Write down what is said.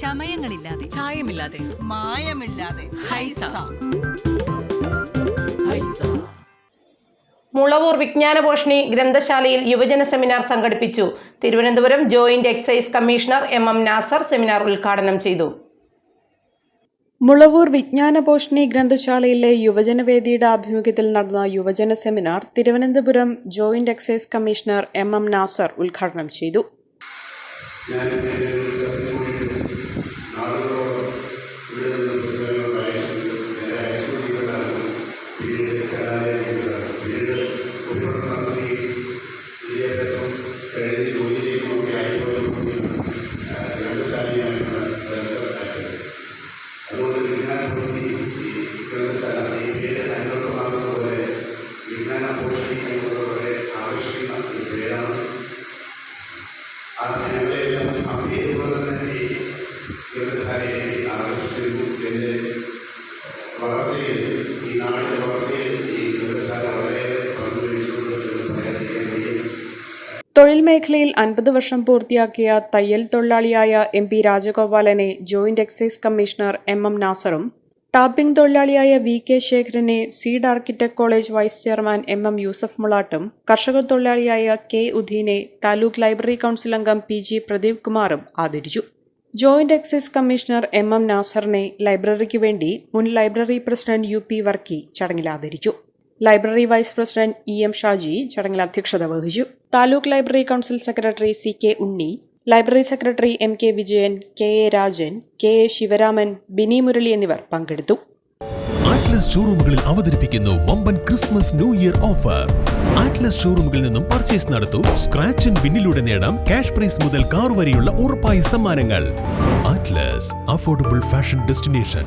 ചമയങ്ങളില്ലാതെ. ചായമില്ലാതെ. മായമില്ലാതെ. ഹൈസ. മുളവൂർ വിജ്ഞാനഭോഷണി ഗ്രന്ഥശാലയിൽ യുവജന സെമിനാർ സംഘടിപ്പിച്ചു. Thiruvananthapuram joint excise commissioner M M Nasar seminar ഉദ്ഘാടനം ചെയ്തു. മുളവൂർ വിജ്ഞാനഭോഷണി ഗ്രന്ഥശാലയിലെ യുവജനവേദിയുടെ ആഭിമുഖ്യത്തിൽ നടന്ന യുവജന seminar Thiruvananthapuram joint excise commissioner M M Nasar ഉദ്ഘാടനം ചെയ്തു. തൊഴിൽ മേഖലയിൽ അൻപത് വർഷം പൂർത്തിയാക്കിയ തയ്യൽ തൊഴിലാളിയായ M P രാജഗോപാലനെ joint excise commissioner M M നാസറും tapping തൊഴിലാളിയായ V K ശേഖരനെ seed architect college vice chairman M M Yusuf മുളാട്ടും കർഷക തൊഴിലാളിയായ കെ ഉദീനെ താലൂക്ക് ലൈബ്രറി കൗൺസിൽ അംഗം പി ജി പ്രദീപ് കുമാറും ആദരിച്ചു. Joint excise commissioner M M നാസറിനെ ലൈബ്രറിക്ക് വേണ്ടി മുൻ library president U P Varkey ചടങ്ങിൽ ആദരിച്ചു. Library vice president E M Shaji ചടങ്ങിൽ അധ്യക്ഷത വഹിച്ചു. Taluk library council secretary C K Unni library secretary M K Vijayan K A Rajan K A Sivaraman Bini Murali എന്നിവർ പങ്കെടുത്തു. Atlas ഷോറൂമുകളിൽ അവതരിപ്പിക്കുന്നു വമ്പൻ Christmas new year offer. Atlas ഷോറൂമുകളിൽ നിന്നും purchase നടത്തൂ സ്ക്രാച്ച് ആൻഡ് വിന്നിലൂടെ നേടാം ക്യാഷ് പ്രൈസ് മുതൽ കാർ വരെയുള്ള ഉറപ്പായ സമ്മാനങ്ങൾ. Atlas affordable fashion destination